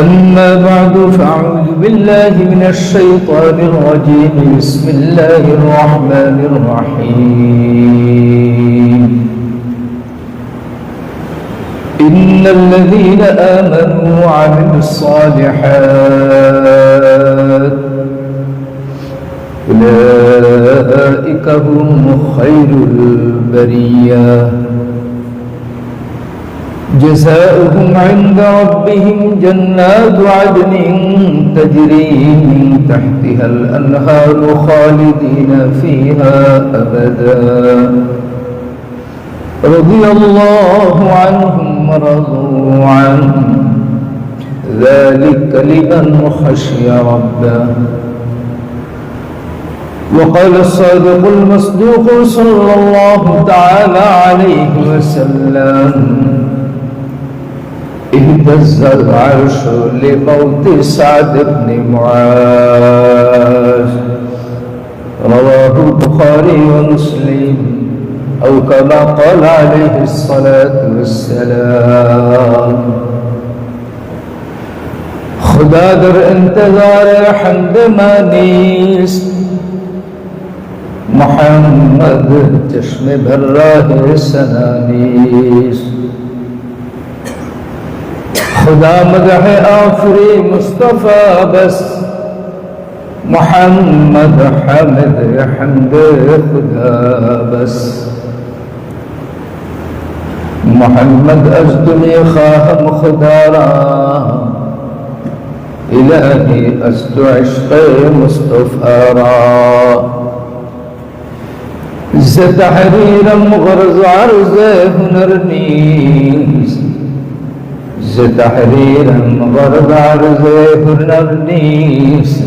أما بعد فأعوذ بالله من الشيطان الرجيم. بسم الله الرحمن الرحيم. إن الذين آمنوا وعملوا الصالحات أولئك هم خير البرية. جزاؤهم عند ربهم جنات عدن تجري من تحتها الأنهار خالدين فيها أبدا. رضي الله عنهم ورضوا عنه ذلك لمن خشي ربه. وقال الصادق المصدوق صلى الله تعالى عليه وسلم اهتز العرش لموت سعد بن معاذ. رواه البخاري ومسلم أو كما قال عليه الصلاة والسلام. خدا در انتظار حمد مانیست محمد چشم بر راه سنانیست خدا مدح آفری مصطفى بس. محمد حمد حمد خدا بس. محمد از دنیا خواهم خدا را. از تو عشق مصطفى را. ز تحریرم غرض عرض هنر نیست. ز تحریرم غرض عرض هنر نیست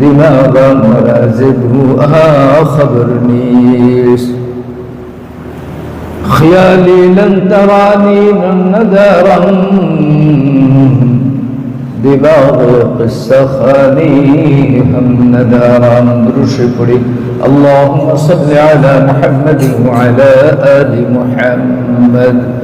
دماغم بروها خبر لن ترانی من ندارم دماغ قصة خاني هم ندارم دروش پڑی اللهم صل على محمد وعلى آل محمد.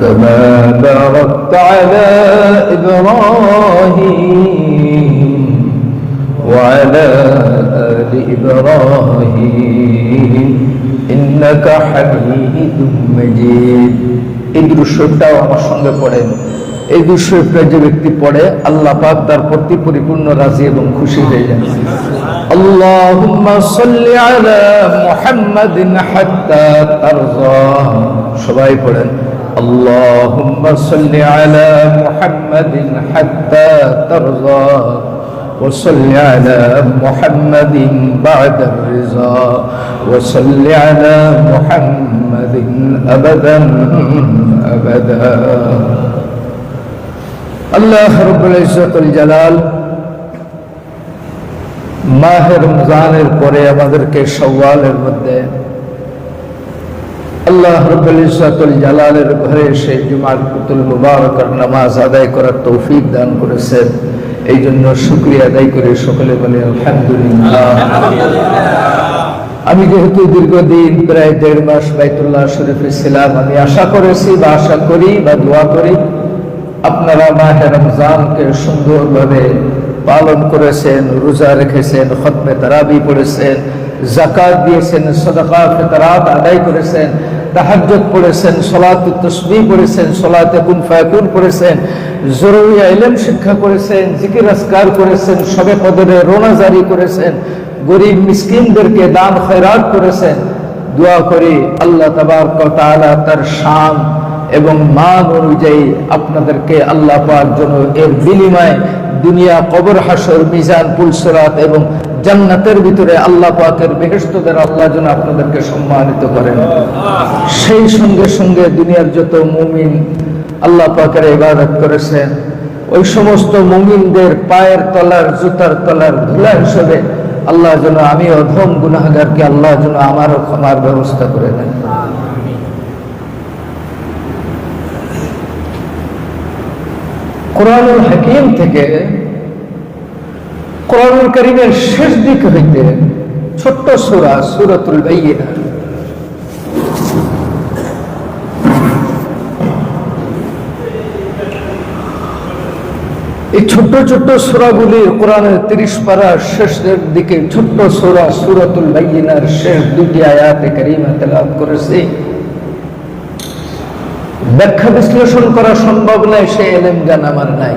كما باركت على إبراهيم وعلى آل إبراهيم إنك حميد مجيد এই দৃশ্যটাও আমার সঙ্গে পড়েন এই দৃশ্যটা যে ব্যক্তি পড়ে আল্লাহ পাক তার প্রতি পরিপূর্ণ রাজি এবং খুশি হয়ে যায় اللهم صل على محمد حتى ترضى সবাই পড়েন اللهم صل على محمد حتى ترضى وصل على محمد بعد الرضا وصل على محمد أبدا أبدا আল্লাহ রব্বুল ইজ্জতুল জালাল মাহে রমজানের পরে আমাদেরকে সওয়ালের মধ্যে আল্লাহ রব্বুল ইজ্জতুল জালালের ঘরে সেই জুমার কুতুল মুবারকার নামাজ আদায় করার তৌফিক দান করেছেন এই জন্য শুক্রিয়া আদায় করে সকলে বলে আমি যেহেতু দীর্ঘদিন, প্রায় দেড় মাস বাইতুল্লাহ শরীফে ছিলাম আমি আশা করেছি বা আশা করি বা দোয়া করি। আপনারা মাহে রমজানকে সুন্দরভাবে পালন করেছেন, রোজা রেখেছেন, খতমে তারাবি পড়েছেন জাকাত দিয়েছেন সদাকা ফেতারাত আদায় করেছেন। তাহাজ্জত পড়েছেন, সলাত তসবি পড়েছেন, সলাতে কুন ফায়াকুন পড়েছেন, জরুরি ইলম শিক্ষা করেছেন, জিকির আসকার করেছেন, সবে কদরে রোনা জারি করেছেন, গরিব মিসকিনদেরকে দান খয়রাত করেছেন। দোয়া করি আল্লাহ তাবারক তার শান এবং মান অনুযায়ী আপনাদেরকে আল্লাহ পাক যেন এর বিনিময়ে দুনিয়া কবর হাসর, মিজান পুলসরাত এবং জান্নাতের ভিতরে আল্লাহ পাকের বেহেস্তদের আল্লাহ যেন আপনাদেরকে সম্মানিত করেন। সেই সঙ্গে সঙ্গে দুনিয়ার যত মুমিন আল্লাহ পাকের ইবাদত করেছেন, ওই সমস্ত মুমিনদের পায়ের তলার, জুতার তলার ধুলা হিসেবে আল্লাহ যেন আমি অধম গুনাহগারকে আল্লাহ যেন আমারও ক্ষমার ব্যবস্থা করে দেন। কোরআনুল হাকিম থেকে কোরআনুল করিমের শেষ দিক হইতে ছোট্ট সুরা, সুরতুল বাইয়িনা এই ছোট্ট ছোট্ট সুরাগুলির কোরআনের তিরিশ পারার শেষের দিকে ছোট্ট সুরা, সুরতুল বাইয়িনার শেষ দুটি আয়াতে কারিমা তেলাওয়াত করেছি। ব্যাখ্যা বিশ্লেষণ করা সম্ভব নয়, সে এলেম জ্ঞান আমার নাই।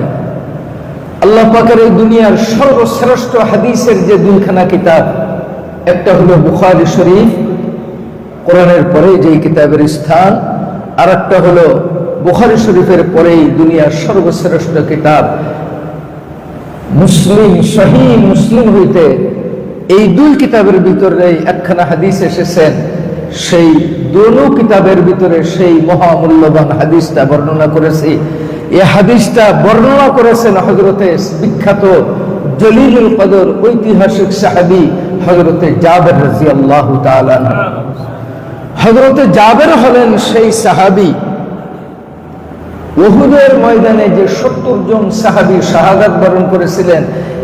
আল্লাহ পাকের এই দুনিয়ার সর্বশ্রেষ্ঠ হাদিসের যে দুইখানা কিতাব, একটা হলো বুখারি শরীফ, কোরআনের পরে যেই কিতাবের স্থান আর একটা হলো বুখারি শরীফের পরেই দুনিয়ার সর্বশ্রেষ্ঠ কিতাব। মুসলিম সহি মুসলিম হইতে এই দুই কিতাবের ভিতরে একখানা হাদিস এসেছেন। সেই দোনো কিতাবের ভিতরে সেই মহামূল্যবান হাদিসটা বর্ণনা করেছি। এই হাদিসটা বর্ণনা করেছেন হজরতে বিখ্যাত জলিলুল কদর ঐতিহাসিক সাহাবি হজরতে জাবের রাজি আল্লাহ হজরতে জাবের হলেন সেই সাহাবি। ওহুদের ময়দানে যে সত্তর জন সাহাবি শাহাদাত বরণ করেছিলেন,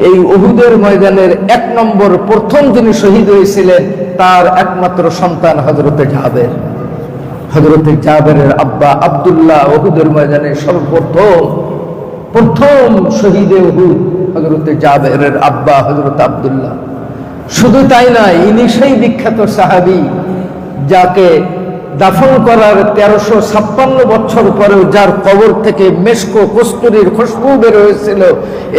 এই ওহুদের ময়দানের এক নম্বর প্রথম যিনি শহীদ হয়েছিলেন, তার একমাত্র সন্তান হজরতে জাবের। হজরতে জাবেরের আব্বা আবদুল্লাহ অহুদের ময়দানে সর্বপ্রথম, প্রথম শহীদে ওহুদ হজরতে জাবেরের আব্বা হজরত আবদুল্লাহ। শুধু তাই নয়, ইনি সেই বিখ্যাত সাহাবি যাকে দাফন করার তেরোশো ছাপ্পান্ন বছর পরেও যার কবর থেকে মেসকো কস্তুরির খুশবু বের হয়েছিল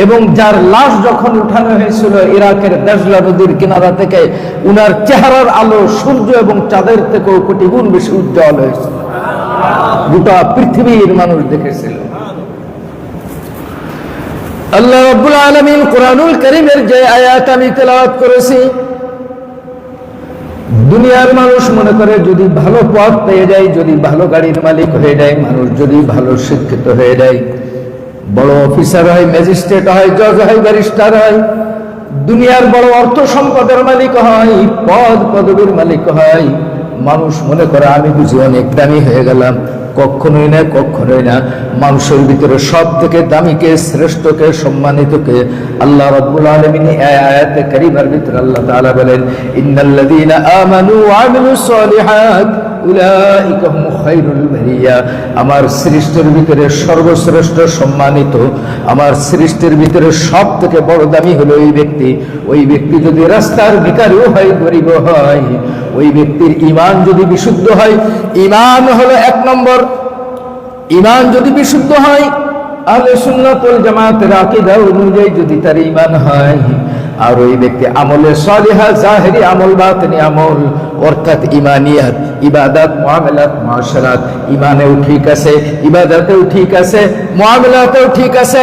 এবং যার লাশ যখন উঠানো হয়েছিল ইরাকের দাজলা নদীর কিনারা থেকে, উনার চেহারার আলো সূর্য এবং চাঁদের থেকেও কোটি গুণ বেশি উজ্জ্বল হয়েছিল। গোটা পৃথিবীর মানুষ দেখেছিল। আল্লাহ রব্বুল আলমিন কোরআনুল করিমের যে আয়াত আমি তেলাওয়াত করেছি দুনিয়ার মানুষ মনে করে যদি ভালো পথ পেয়ে যায়, যদি ভালো গাড়ির মালিক হয়ে যায়, মানুষ যদি ভালো শিক্ষিত হয়ে যায়। বড় অফিসার হয়, ম্যাজিস্ট্রেট হয়, জজ হয়, ব্যারিস্টার হয়, দুনিয়ার বড় অর্থ সম্পদের মালিক হয়, পদ পদবীর মালিক হয়। মানুষ মনে করে, আমি বুঝি অনেক দামি হয়ে গেলাম। কখনোই না কখনোই না। মানুষের ভিতরে সব থেকে দামিকে শ্রেষ্ঠকে সম্মানিতকে আল্লাহ রব্বুল আলামিন এই আয়াতে কারিমার ভিতরে আল্লাহ তাআলা বলেন, ইন্নাল্লাযীনা আমানু ওয়া আমিলুস সালিহাত। আমার সৃষ্টির ভিতরে সর্বশ্রেষ্ঠ সম্মানিত, আমার সৃষ্টির ভিতরে সব থেকে বড় দামি হলো ওই ব্যক্তি। ওই ব্যক্তি যদি রাস্তার ভিকারিও হয়, গরিব হয়, ওই ব্যক্তির ইমান যদি বিশুদ্ধ হয় ইমান হলো এক নম্বর। ইমান যদি বিশুদ্ধ হয়, আহলে সুন্নাত ওয়াল জামাতের আকীদা অনুযায়ী যদি তার ইমান হয় আর ওই ব্যক্তি আমলে সালিহা, জাহেরি আমল, বাতিনি আমল, অর্থাৎ ইমানিয়াত, ইবাদত, মুআমালাত মুআশারাত ইমানেও ঠিক আছে, ইবাদতেও ঠিক আছে, মুআমালাতেও ঠিক আছে।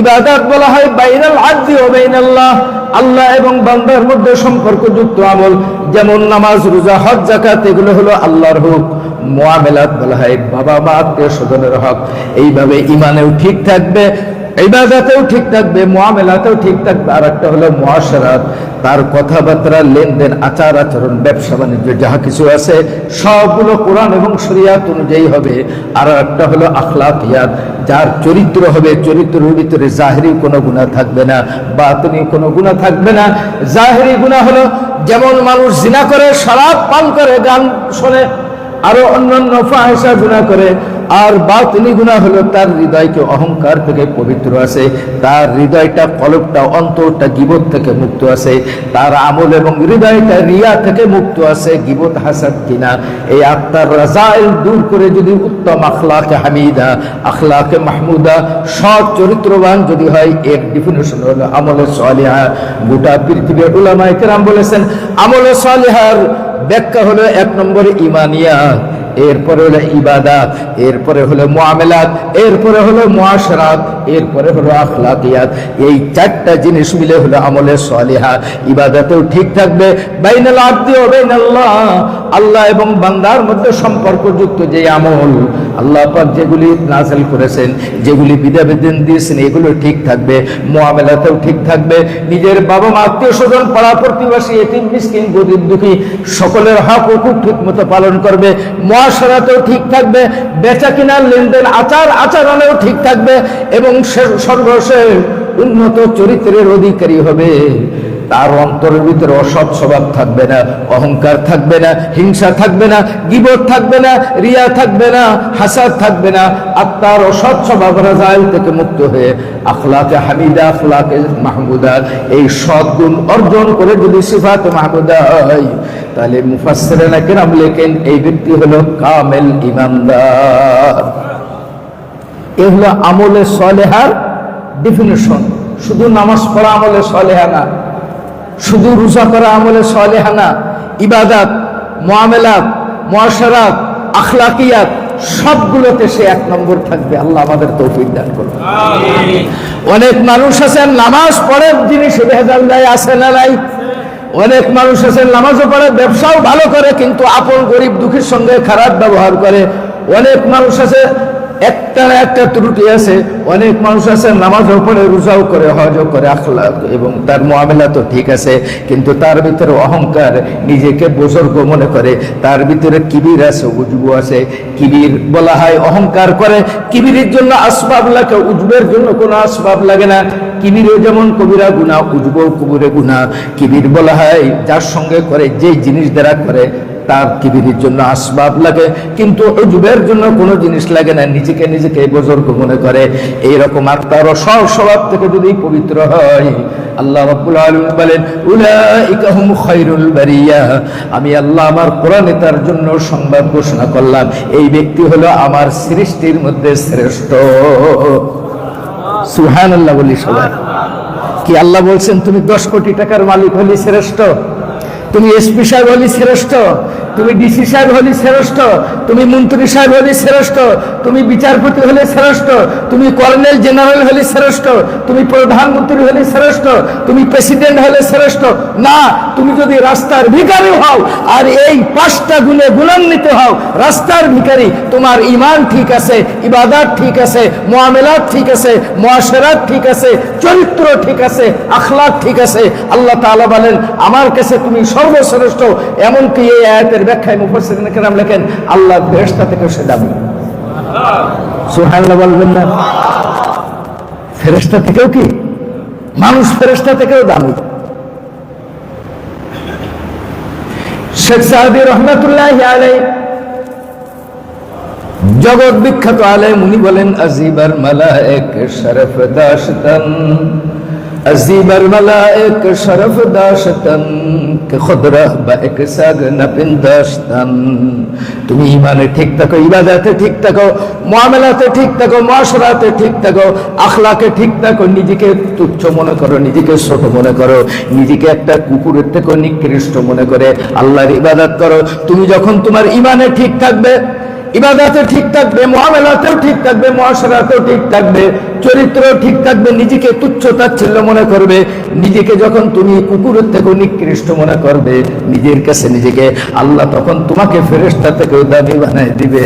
ইবাদত বলা হয় বাইনাল আদলি ওয়া বাইনাল্লাহ। আল্লাহ এবং বান্দার মধ্যে সম্পর্কযুক্ত আমল, যেমন নামাজ, রোজা, হজ জাকাত এগুলো হলো আল্লাহর হুক মোয়ামেলাত বলা হয় বাবা মা আত্মীয় স্বজনের হক। এইভাবে ইমানেও ঠিক থাকবে ইবাদাতেও ঠিক থাকবে মোয়ামেলাতেও ঠিক থাকবে। আর একটা হলো মহাসারাত তার কথাবার্তা, লেনদেন, আচার আচরণ, ব্যবসা বাণিজ্য, যাহা কিছু আছে, সবগুলো কোরআন এবং শরিয়াত অনুযায়ী হবে। আর একটা হলো আখলাকিয়াত যার চরিত্র হবে, চরিত্রের ভিতরে জাহেরি কোনো গুণা থাকবে না বা বাতনি কোনো গুণা থাকবে না। জাহেরি গুণা হলো, যেমন মানুষ জিনা করে শরাব পান করে, গান শোনে, আরও অন্যান্য ফাহেসা গুণা করে আর বাতিনি গুণা হলো তার হৃদয়কে অহংকার থেকে পবিত্র আছে। তার হৃদয়টা কলবটা অন্তরটা গিবত থেকে মুক্ত আছে। তার আমল এবং হৃদয়টা রিয়া থেকে মুক্ত আছে। গিবত হাসাদ কিনা? এই আত্মার রাজাইল দূর করে যদি উত্তম আখলাকে হামিদা, আখলাকে মাহমুদা, সৎ চরিত্রবান যদি হয়, এর ডিফিনেশন হলো আমলে সালিহা। গোটা পৃথিবীর উলামায়ে কেরাম বলেছেন, আমলে সালিহার ব্যাখ্যা হলো এক নম্বরে ইমানিয়া এরপরে হলো ইবাদাত, এরপরে হলো মুআমেলাত, এরপরে হলো মুআশরাত, এরপরে হলো আখলাকিয়াত। এই চারটা জিনিস মিলে হলো আমলে সালিহা। ইবাদাতেও ঠিক থাকবে। বাইনাল আব্দি ও বাইনাল্লাহ। আল্লাহ এবং বান্দার মধ্যে সম্পর্কযুক্ত যে আমল, আল্লাহ পাক যেগুলি নাজেল করেছেন, যেগুলি বিধাবিধান দিয়েছেন, এগুলো ঠিক থাকবে। মুআমেলাতেও ঠিক থাকবে। নিজের বাবা মা আত্মীয় স্বজন পাড়া প্রতিবাসী এতিম, মিসকিন, গরিব, দুঃখী, সকলের হক হুকুক ঠিক মতো পালন করবে। মহাসরাতেও ঠিক থাকবে, বেচা কিনার লেনদেন আচার আচরণেও ঠিক থাকবে এবং সে- সর্বশেষ উন্নত চরিত্রের অধিকারী হবে। তার অন্তরের ভিতরে অসৎ স্বভাব থাকবে না, অহংকার থাকবে না, হিংসা থাকবে না, গিবত থাকবে না, রিয়া থাকবে না, হাসাদ থাকবে না। আত্মার অসৎ স্বভাব রাজাইল থেকে মুক্ত হয়ে আখলাকে হামিদা, আখলাকে মাহমুদা, এই সৎ গুণ অর্জন করে যদি সিফাত মাহমুদা হয় তাহলে মুফাসসিরিনা কেরাম লেখেন এই ব্যক্তি হলো কামেল ইমানদার এ হলো আমলে সলেহার ডেফিনেশন শুধু নামাজ পড়া আমলে সলেহা না শুধু রোজা করা আমলে সলেহা না ইবাদাত মোয়ামেলাত মহাসারাত আখলাকিয়াত সবগুলোতে সে এক নম্বর থাকবে। আল্লাহ আমাদের তৌফিক দান করবে অনেক মানুষ আছেন নামাজ পড়ে জিনিস ভেজাল দেয় আসে না নাই? অনেক মানুষ আছেন, নামাজও পড়ে, ব্যবসাও ভালো করে, কিন্তু আপন গরিব দুঃখীর সঙ্গে খারাপ ব্যবহার করে। অনেক মানুষ আছে একটা একটা ত্রুটি আছে, অনেক মানুষ আছে নামাজও পড়ে রোজাও করে, হজও করে, আখলাক, এবং তার মোয়ামেলা তো ঠিক আছে, কিন্তু তার ভিতরে অহংকার নিজেকে বুজুর্গ মনে করে, তার ভিতরে কিবির আছে, উজবু আছে, কিবির বলা হয় অহংকার করে, কিবিরের জন্য আসবাব লাগে, উজবের জন্য কোনো আসবাব লাগে না কিবিরও যেমন কবিরা গুণা উজব কবিরে গুণা কিবির বলা হয় যার সঙ্গে করে যে জিনিস দ্বারা করে তার কিবিরের জন্য আসবাব লাগে, কিন্তু উজবের জন্য কোনো জিনিস লাগে না, নিজেকে নিজেকে বুজুর্গ মনে করে। এইরকম আত্মার সব স্বভাব থেকে যদি পবিত্র হয়, আল্লাহ রাব্বুল আলামিন বলেন, উলাইকা হুম খায়রুল বারিয়া। আমি আল্লাহ আমার কোরআনে তার জন্য সংবাদ ঘোষণা করলাম, এই ব্যক্তি হলো আমার সৃষ্টির মধ্যে শ্রেষ্ঠ। সুবহানাল্লাহ বলি সবাই। কি আল্লাহ বলছেন, তুমি দশ কোটি টাকার মালিক হলি শ্রেষ্ঠ? তুমি এসপি সাহেব হলি শ্রেষ্ঠ, তুমি ডিসি সাহেব হলি শ্রেষ্ঠ, তুমি মন্ত্রী সাহেব হলি শ্রেষ্ঠ, তুমি বিচারপতি হলে শ্রেষ্ঠ, তুমি কর্নেল জেনারেল হলে শ্রেষ্ঠ, তুমি প্রধানমন্ত্রী হলে শ্রেষ্ঠ, তুমি প্রেসিডেন্ট হলে শ্রেষ্ঠ। না, তুমি যদি রাস্তার ভিখারি হও আর এই পাঁচটা গুণে গুণান্বিত হও, রাস্তার ভিখারি, তোমার ইমান ঠিক আছে, ইবাদাত ঠিক আছে, মোয়ামেলাত ঠিক আছে মোয়াশেরাত ঠিক আছে, চরিত্র ঠিক আছে, আখলাক ঠিক আছে। আল্লাহ তাআলা বলেন, আমার কাছে তুমি সর্বশ্রেষ্ঠ, এমনকি এই আয়াতের ব্যাখ্যায় মুফাসসিরিন কেরাম লেখেন, আল্লাহ ফেরেশতা থেকে সে দামি। সুবহানাল্লাহ বলবেন না। ফেরেশতা থেকেও কি? মানুষ ফেরেশতা থেকেও দামি। শেখ সাহাবি রহমতুল্লাহ আলাই জগৎ বিখ্যাত আলেম, উনি বলেন, আজিবার মালায়েক শরফ দাশতন আজিবার মালায়েক শরফ দাশতন কে খুদরা বা এক সাগ নপিন দাশতন তুমি ইমানে ঠিক থাকো ইবাদাতে ঠিক থাকো মুআমালাতে ঠিক থাকো মুআশরাতে ঠিক থাকো আখলাকে ঠিক থাকো নিজেকে তুচ্ছ মনে করো, নিজেকে ছোট মনে করো, নিজেকে একটা কুকুরের থেকে নিকৃষ্ট মনে করে, আল্লাহর ইবাদত করো। তুমি যখন তোমার ইমানে ঠিক থাকবে ইবাদাতে ঠিক থাকবে মহামেলাতেও ঠিক থাকবে, মহাসরাতেও ঠিক থাকবে চরিত্র ঠিক থাকবে, নিজেকে তুচ্ছ তাচ্ছিল্য মনে করবে, নিজেকে যখন তুমি কুকুরের থেকে নিকৃষ্ট মনে করবে, নিজের কাছে নিজেকে আল্লাহ তখন তোমাকে ফেরেস্তা থেকে দাবি বানাই দিবে।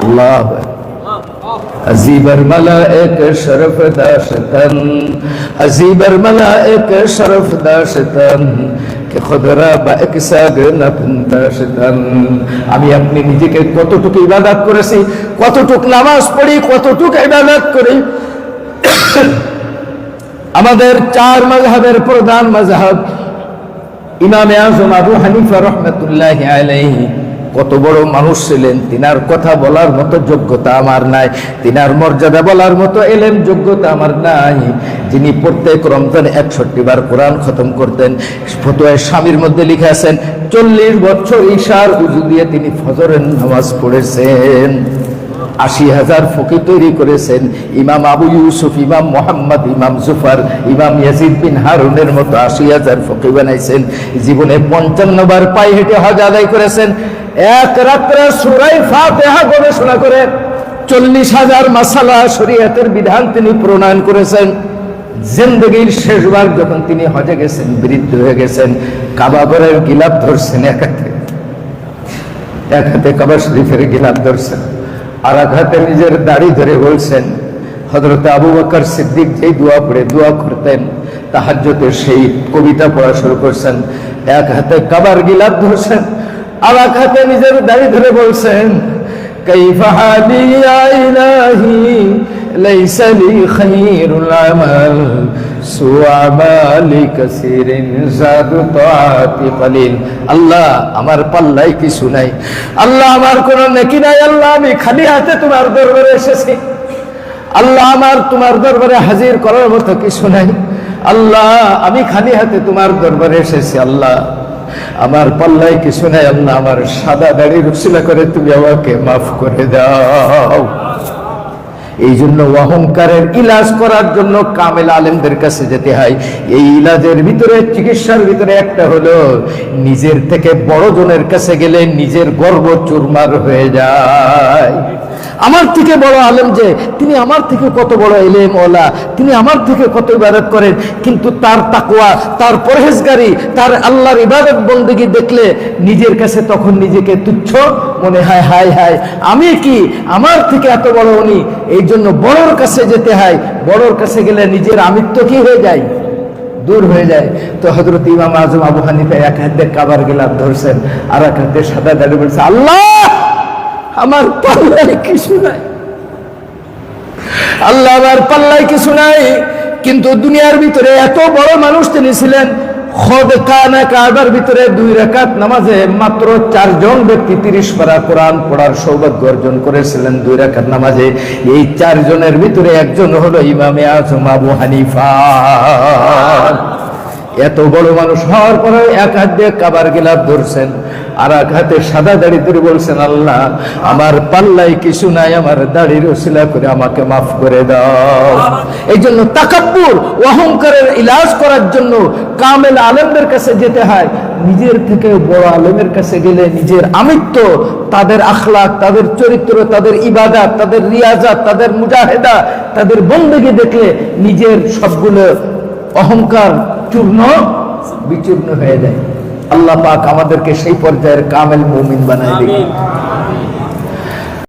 আল্লাহ عزیبر ملائک شرف داشتن عزیبر ملائک شرف داشتن আমি আপনি নিজেকে কতটুকু ইবাদত করেছি, কতটুক নামাজ পড়ি, কতটুক ইবাদত করি, আমাদের চার মাঝহের প্রধান মাঝহ ইমামে আজম আবু হানিফা রহমতুল্লাহ আলাইহি। কত বড় মানুষ ছিলেন, তিনার কথা বলার মতো যোগ্যতা আমার নাই, তিনার মর্যাদা বলার মতো এলেন যোগ্যতা আমার নাই। যিনি প্রত্যেক রমজান একষট্টি বার কোরআন খতম করতেন ফতোয় স্বামীর মধ্যে লিখে আছেন, চল্লিশ বছর ঈশার উজু দিয়ে তিনি ফজরের নামাজ পড়েছেন। আশি হাজার ফকি তৈরি করেছেন, ইমাম আবু ইউসুফ, ইমাম মোহাম্মদ, ইমাম জুফার, ইমাম ইয়াজিদ বিন হারুনের মতো আশি হাজার ফকি বানাইছেন। জীবনে পঞ্চান্ন বার পায়ে হেঁটে হজ আদায় করেছেন এক রাত্রে সুরাই ফাতেহা গবেষণা করে চল্লিশ হাজার মাসালা শরীয়তের বিধান তিনি প্রণয়ন করেছেন। জিন্দগির শেষবার যখন তিনি হজে গেছেন, বৃদ্ধ হয়ে গেছেন কাবাগরের গিলাপ ধরছেন এক হাতে। এক হাতে কাবা শরীফের গিলাপ ধরছেন, আর এক হাতে নিজের দাড়ি ধরে বলছেন হজরত আবু বকর সিদ্দিক যেই দোয়া পড়ে, দোয়া করতেন তাহাজ্জতে সেই কবিতা পড়া শুরু করছেন। এক হাতে কাবার গিলাপ ধরছেন আলাখাতে নিজের দাড়ি ধরে বলছেন, কাইফা হালি ইলাহি, লাইসা লি খাইরুল আল্লাহ, আমার পাল্লাই কিছু নাই। আল্লাহ, আমার কোন নেকি নাই। আল্লাহ, আমি খালি হাতে তোমার দরবারে এসেছি। আল্লাহ, আমার তোমার দরবারে হাজির করার মতো কিছু নাই। আল্লাহ, আমি খালি হাতে তোমার দরবারে এসেছি। আল্লাহ আমার পাল্লায় কিছু নাই, আল্লাহ আমার সাদা দাড়ি রুসিলা করে তুমি আমাকে মাফ করে দাও। এই জন্য অহংকারের ইলাজ করার জন্য কামেল আলেমদের কাছে যেতে হয়। এই ইলাজের ভিতরে, চিকিৎসার ভিতরে একটা হলো, নিজের থেকে বড় জনের কাছে গেলে নিজের গর্ব চুরমার হয়ে যায়। আমার থেকে বড় আলেম যে, তিনি আমার থেকে কত বড় এলেম ওলা, তিনি আমার থেকে কত ইবাদত করেন, কিন্তু তার তাকুয়া তার পরহেজগারি, তার আল্লাহর ইবাদত বন্দিগি দেখলে নিজের কাছে তখন নিজেকে তুচ্ছ মনে হয়, হায় হায়। আমি কি আমার থেকে এত বড় উনি? এই জন্য বড়র কাছে যেতে হয়, বড়র কাছে গেলে নিজের আমিত্ব কি হয়ে যায়? দূর হয়ে যায়। তো হজরত ইমাম আজম আবু হানিফা এক হাতে কাবার গেলাম ধরছেন আর এক হাতে সাদা দাঁড়িয়ে বলছে, আল্লাহ! আমার পাল্লায় কিছু নাই। আল্লাহ আমার পাল্লায় কিছু নাই, কিন্তু দুনিয়ার ভিতরে এত বড় মানুষ তিনি ছিলেন, খদ কানা কাবার ভিতরে দুই রাকাত নামাজে মাত্র চারজন ব্যক্তি তিরিশ পারা কোরআন পড়ার সৌভাগ্য অর্জন করেছিলেন দুই রাকাত নামাজে। এই চারজনের ভিতরে একজন হলো ইমামে আজম আবু হানিফা। এত বড় মানুষ হওয়ার পরে এক হাত দিয়ে কাবার গিলাপ ধরছেন, আর এক হাতে সাদা দাড়ি ধরে বলছেন, আল্লাহ, আমার পাল্লাই কিছু নাই, আমার দাড়ির ওসিলা করে আমাকে মাফ করে দাও। এই জন্য তাকাব্বুর, অহংকারের ইলাজ করার জন্য কামেল আলেমদের কাছে যেতে হয়। নিজের থেকে বড় আলেমের কাছে গেলে নিজের আমিত্ব, তাদের আখলাক, তাদের চরিত্র, তাদের ইবাদত, তাদের রিয়াজাত, তাদের মুজাহেদা, তাদের বন্দেগি দেখলে নিজের সবগুলো অহংকার চূর্ণ বিচূর্ণ হয়ে যায়। আল্লাহ পাক আমাদেরকে সেই পর্যায়ের কামেল মুমিন বানায় দেখি